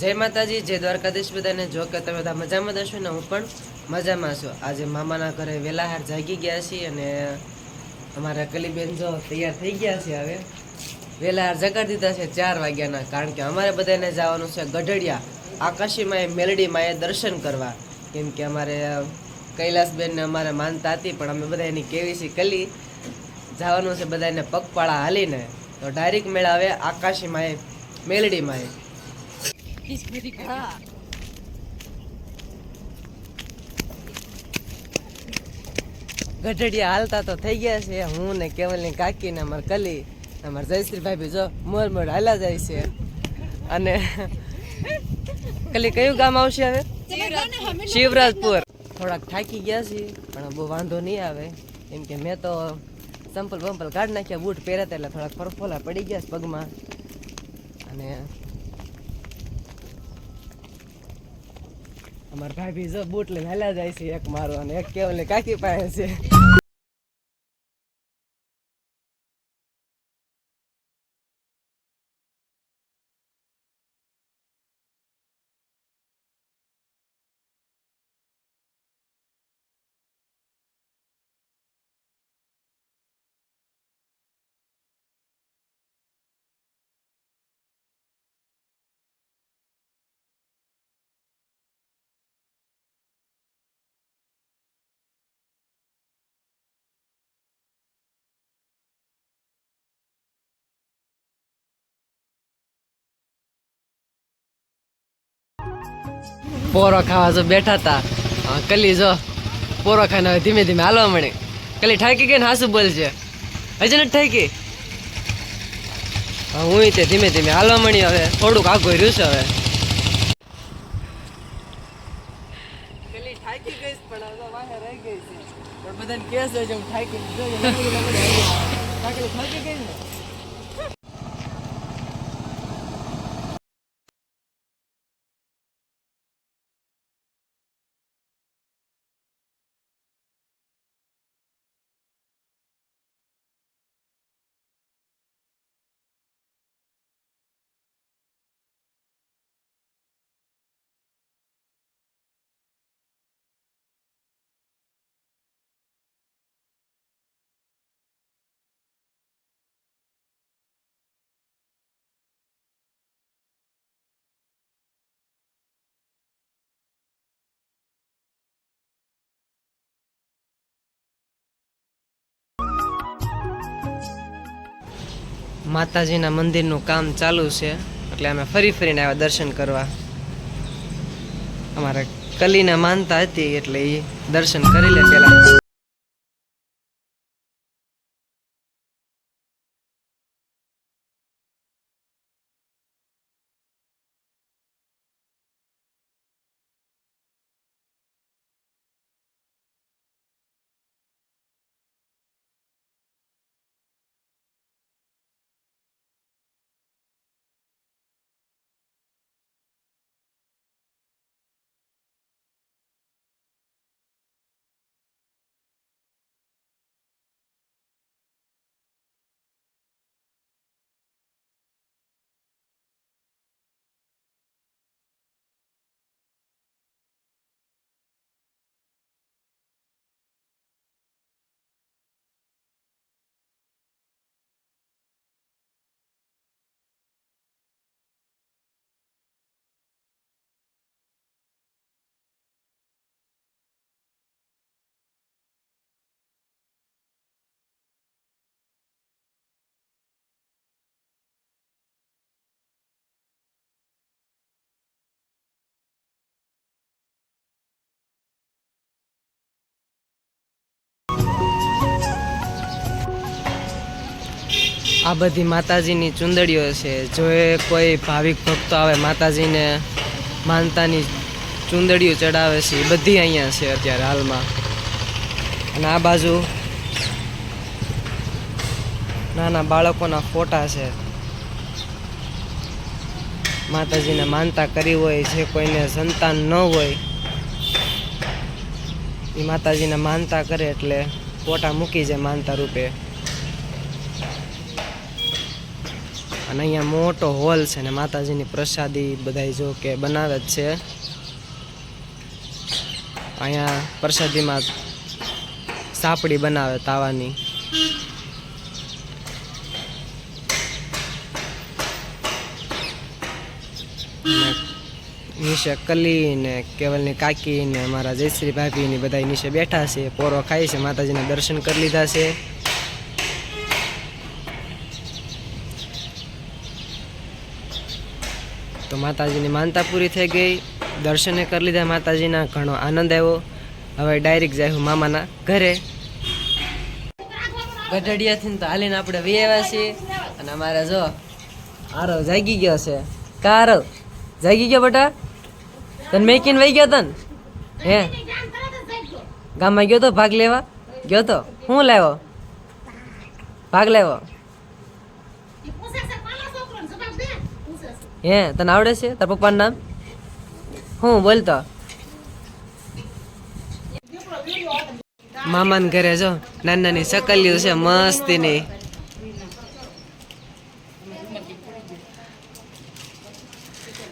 જય માતાજી, જય દ્વારકાધીશ બધાને. જો કે તમે બધા મજામાં દશો ને, હું પણ મજામાં છું. આજે મામાના ઘરે વેલાહાર જાગી ગયા છીએ અને અમારા કલીબેન જો તૈયાર થઈ ગયા છે હવે. વેલાહાર જગાડી દીધા છે ચાર વાગ્યાના, કારણ કે અમારે બધાને જવાનું છે ગઢડિયા. આકાશીમાં એ મેલડીમાં એ દર્શન કરવા. કેમ કે અમારે કૈલાસબેનને અમારે માનતા હતી, પણ અમે બધા એની કેવીસી કલી. જવાનું છે બધાને પગપાળા હાલીને. તો ડાયરેક્ટ મેળાવે આકાશીમાં એ મેલડીમાં એ ગઢડિયા હાલતા તો થઈ ગયા છે. હું ને કેવલની કાકી ને અમાર કલી અમાર જયશ્રી ભાભી જો મોર મોર હાલા જાય છે. અને કલી કયું ગામ આવશે હવે? શિવરાજપુર. થોડાક થાકી ગયા છીએ પણ બહુ વાંધો નહીં આવે. કેમ કે મેં તો સંપલ બંપલ કાઢી નાખ્યા બૂટ પહેર્યા એટલે થોડાક ફરફોલા પડી ગયા છે પગમાં. અને અમાર ભાભી જો બૂટ લઈને જાય છે એક મારો અને એક કેવલ કાકી પાસે. છે પોરો ખાવા જો બેઠા હતા કલી જો પોરો ખાને હવે ધીમે ધીમે હાલવા મળી. કલી ઠાકી ગઈ ને હાસુ બોલશે હજી નથી ઠાકી? હા, તે ધીમે ધીમે હાલવા મળી હવે. થોડુંક આગળ રહ્યું છે હવે. બધાને કેસ છે હું ઠાકી જો ઠાકી ગઈ માતાજીના મંદિરનું કામ ચાલુ છે. એટલે અમે ફરી ફરીને આવ્યા દર્શન કરવા. અમારે કલીને માનતા હતી એટલે એ દર્શન કરી લે પેલા. આ બધી માતાજીની ચુંદડીઓ છે. જો એ કોઈ ભાવિક ભક્તો આવે, માતાજીને માનતાની ચુંદડીઓ ચડાવે છે, એ બધી અહીંયા છે અત્યારે હાલમાં. અને આ બાજુ નાના બાળકોના ફોટા છે. માતાજીને માનતા કરી હોય, જે કોઈને સંતાન ન હોય, એ માતાજીને માનતા કરે એટલે ફોટા મૂકી જાય માનતા રૂપે. અને અહીંયા મોટો હોલ છે ને માતાજીની પ્રસાદી બધાય જો કે બનાવે જ છે. અહીંયા પ્રસાદીમાં સાપડી બનાવે તાવાની. નીચે કલી ને કેવલની કાકી ને મારા જયશ્રી ભાભી ને બધા નીચે બેઠા છે, પોરો ખાય છે, માતાજીના દર્શન કરી લીધા છે. તો માતાજીની માનતા પૂરી થઈ ગઈ. દર્શને કરી લીધા માતાજીના, ઘણો આનંદ આવ્યો. હવે ડાયરેક્ટ જાય હું મામાના ઘરે. ગઢડિયાથી તો હાલીને આપણે વી છીએ. અને અમારે જો આરો જાગી ગયો છે. કા આરવ? જાગી ગયો બેટા? તને મેકીને વહી ગયો તન? હે? ગામમાં ગયો તો ભાગ લેવા? ગયો તો? હું લાવ્યો? ભાગ લેવો હે, તને આવડે છે? તાર પપ્પાનું નામ? હું બોલતો મામાને ઘરે જો નાની નાની સકલિયું છે, મસ્તીની.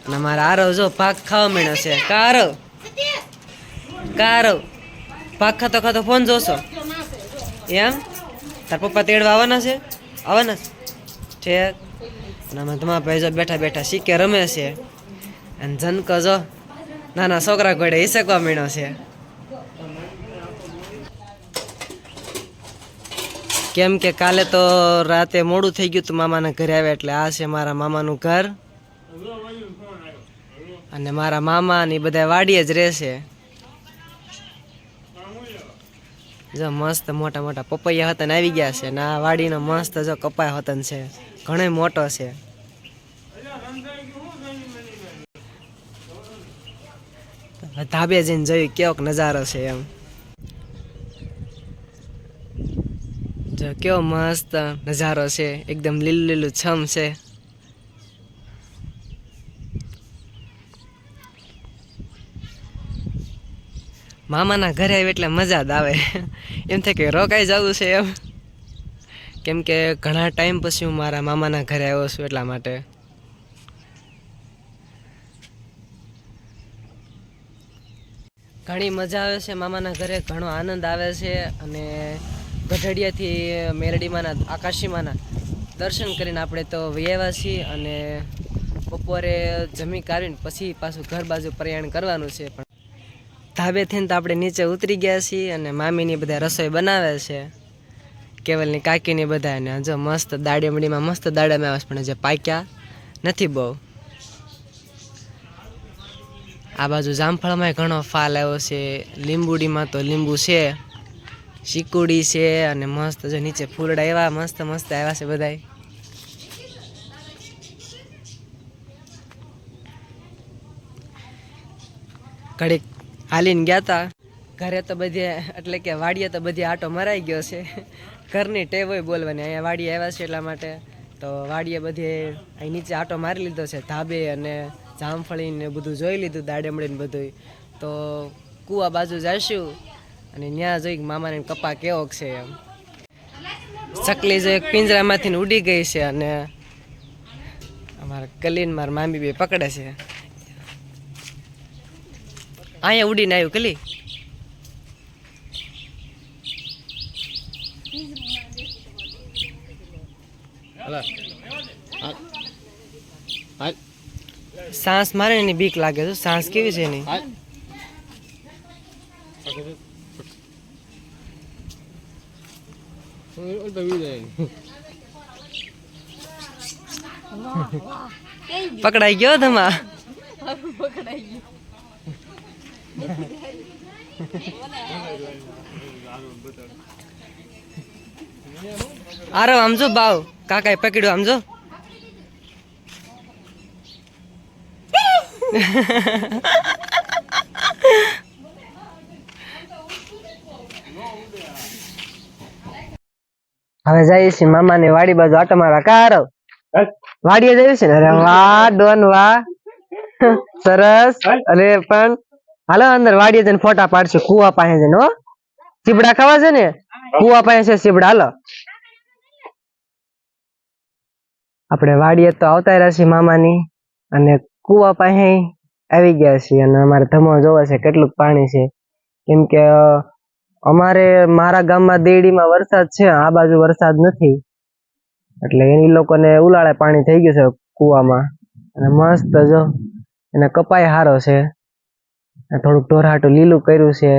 અને મારા આરવ જો પાક ખાવા મળ્યો છે. કારવ કારવ પાક ખાતો ખાતો ફોન જોશો. એમ? તાર પપ્પા તેડવા આવવાના છે? આવવાના છે? ઠેક. અને અમે તમારા ભાઈ બેઠા બેઠા શીખે રમે છે. અને જનકો જો નાના છોકરા ઘોડે હિસકવા મીણો છે. કેમ કે કાલે તો રાતે મોડું થઈ ગયું હતું મામાના ઘરે આવ્યા એટલે આ છે મારા મામાનું ઘર. અને મારા મામા ને બધા વાડીએ જ રહેશે જો મસ્ત મોટા મોટા પપૈયા હતન આવી ગયા છે ને આ વાડીનો મસ્ત જો કપાય હતન છે. ઘણો મોટો છે. ધાબે જઈને જોયું કેવોક નજારો છે એમ. જો કેવો મસ્ત નજારો છે, એકદમ લીલું લીલું છમ છે. મામાના ઘરે આવે એટલે મજા જ આવે. એમ થાય કે રોકાઈ જવું છે એમ. કેમ કે ઘણા ટાઈમ પછી હું મારા મામાના ઘરે આવ્યો છું એટલા માટે. ઘણી મજા આવે છે, મામાના ઘરે ઘણો આનંદ આવે છે અને ગઢડિયાથી મેરડીમાંના, આકાશીમાંના દર્શન કરીને આપણે તો વૈયાવા છીએ અને બપોરે જમી કાઢીને પછી પાછું ઘર બાજુ પ્રયાણ કરવાનું છે. પણ ધાબેથી તો આપણે નીચે ઉતરી ગયા છીએ અને મામીની બધા રસોઈ બનાવે છે. કેવલની કાકીની બધા અને જો મસ્ત દાડેમડીમાં મસ્ત દાડામાં આવે પણ જે પાક્યા નથી બહુ. આ બાજુ જામફળમાં ઘણો ફાલ આવ્યો છે. લીંબુડીમાં તો લીંબુ છે, શીકુડી છે અને મસ્ત જો નીચે ફૂલડા એવા મસ્ત મસ્ત આવ્યા છે બધાય. ઘડીક હાલીને ગયા તા. ઘરે તો બધે, એટલે કે વાડીએ તો બધી આટો મરાઈ ગયો છે. ઘરની ટેવ હોય બોલવાની, અહીંયા વાડીએ આવ્યા છે એટલા માટે. તો વાડીએ બધે અહીં નીચે આટો મારી લીધો છે, ધાબે અને જામફળીને બધું જોઈ લીધું દાડેમડી ને બધું તો કૂવા બાજુ જઈશું અને ત્યાં જોઈ મામાને કપા કેવો છે એમ. ચકલી જો એક પિંજરામાંથી ઉડી ગઈ છે અને અમારા કલીન મારા મામી બે પકડે છે. અહીંયા ઉડીને આવ્યું કલી? સાંસ મારે એની બીક લાગે છે. સાંસ કેવી છે એની? પકડાઈ ગયો તમા આરો આમજો બાવ. કાકાએ પકડ્યો આમજો હવે જઈએ છીએ મામાની વાડી બાજુ. આટો મારા કાર. વાડીએ જઈએ છીએ અરે વાહ, ડોન વાહ. સરસ. અરે પણ હાલો, અંદર વાડીએ જઈને ફોટા પાડશું. કુવા પાસે જઈને, હો. ચીબડા ખાવા છે ને? કુવા પાસે છે ચીબડા. હાલો. આપણે વાડીએ તો આવતા રહ્યા છીએ મામાની. અને કુવા પાસે આવી ગયા છીએ અને અમારે ધમો જોવે છે કેટલું પાણી છે. કેમ કે અમારે મારા ગામમાં દેડીમાં વરસાદ છે, આ બાજુ વરસાદ નથી. એટલે એ લોકોને ઉલાળે પાણી થઈ ગયું છે કૂવામાં. અને મસ્ત જો એને કપાય હારો છે. થોડુંક ઢોરહાટું લીલું કર્યું છે.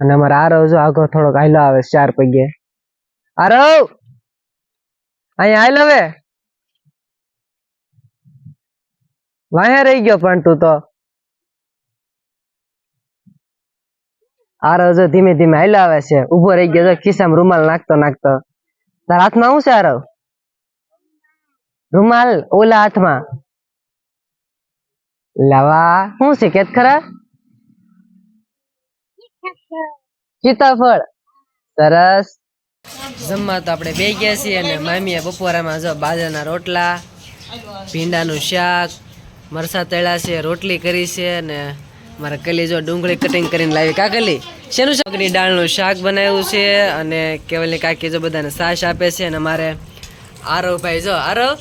અને અમારે આરવ જો, આગો થોડોક હાલો આવે, ચાર પગે. આરવ અહીંયા હાલ હવે! વાહે રહી ગયો પણ તું તો. આરવ જો ધીમે ધીમે હાલ્યો આવે છે ઊભો રહી ગયો ખિસ્સામાં રૂમાલ નાખતો નાખતો. તારા હાથમાં શું છે આરવ? રૂમાલ ઓલા હાથમાં. લાવા, શું છે કેત ખરા? સીતાફળ. સરસ. જમવા તો આપણે બે ગયા છીએ અને મામીએ બપોરામાં જો બાજરાના રોટલા, ભીંડાનું શાક મરસા તળ્યા છે, રોટલી કરી છે અને મારા કલી જો ડુંગળી કટિંગ કરીને લાવી. કાકલી શેનું શાકની દાળનું શાક બનાવ્યું છે અને કેવલની કાકી જો બધાને સાસ આપે છે અને મારે આરવ ભાઈ જો, આરવ,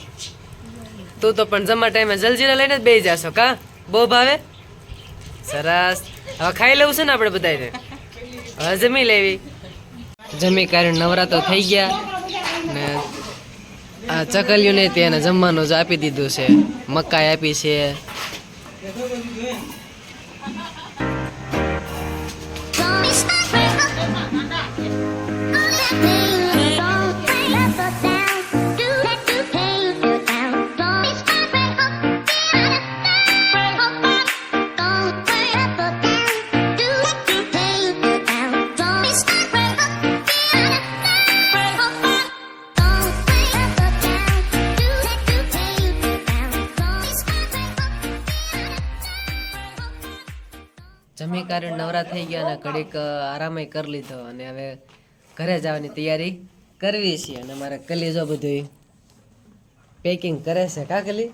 તું તો પણ જમવા ટાઈમે જલજીરા લઈને બેસી જાશો કા? બહુ ભાવે? સરસ. હવે ખાઈ લેવું છે ને આપણે બધાને હવે જમી લેવી. જમી કારણ નવરા તો થઈ ગયા. આ ચકલિયું ને તેને જમવાનું જ આપી દીધું છે. મકાઈ આપી છે. જમી નવરા થઈ ગયા અને ઘડીક આરામય કરી લીધો અને હવે ઘરે જવાની તૈયારી કરવી છે અને મારે કલી જો બધું પેકિંગ કરે છે. કા કલી?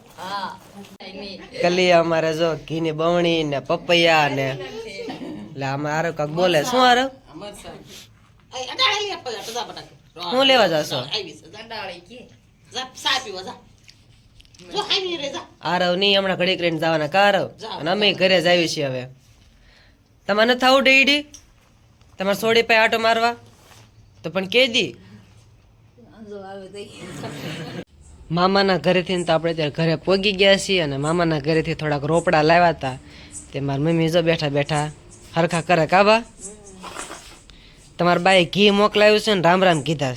કલી અમારે જો ઘીની બવણી ને પપૈયા ને એટલે આમાં આરો કાક બોલે. શું આરો શું લેવા જશો? આરવ નહીં, હમણાં ઘડીક રહીને જવાના. કા અને અમે ઘરે જ આવી છીએ હવે. તમારે નથી આવું ડેડી તમારે સોડી પાસે આટો મારવા? તો પણ કે દી? મામાના ઘરેથી તો આપણે ત્યારે ઘરે પોગી ગયા છીએ અને મામાના ઘરેથી થોડાક રોપડા લાવ્યા હતા. તે મારા મમ્મી જો બેઠા બેઠા હરખા કરે કાબા તમારા બાએ ઘી મોકલાવ્યું છે ને રામ રામ કીધા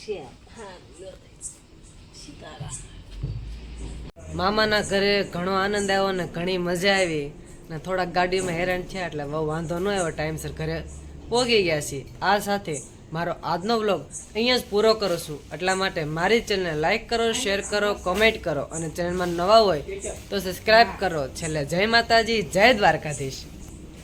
છે. મામાના ઘરે ઘણો આનંદ આવ્યો ને ઘણી મજા આવી. ને થોડાક ગાડીમાં હેરાન થયા એટલે બહુ વાંધો ન આવ્યો ટાઈમસર ઘરે પહોંચી ગયા છીએ. આ સાથે મારો આજનો વ્લોગ અહીંયા જ પૂરો કરું છું. એટલા માટે મારી ચેનલને લાઈક કરો શેર કરો કોમેન્ટ કરો અને ચેનલમાં નવા હોય તો સબસ્ક્રાઈબ કરો. છેલ્લે જય માતાજી, જય દ્વારકાધીશ.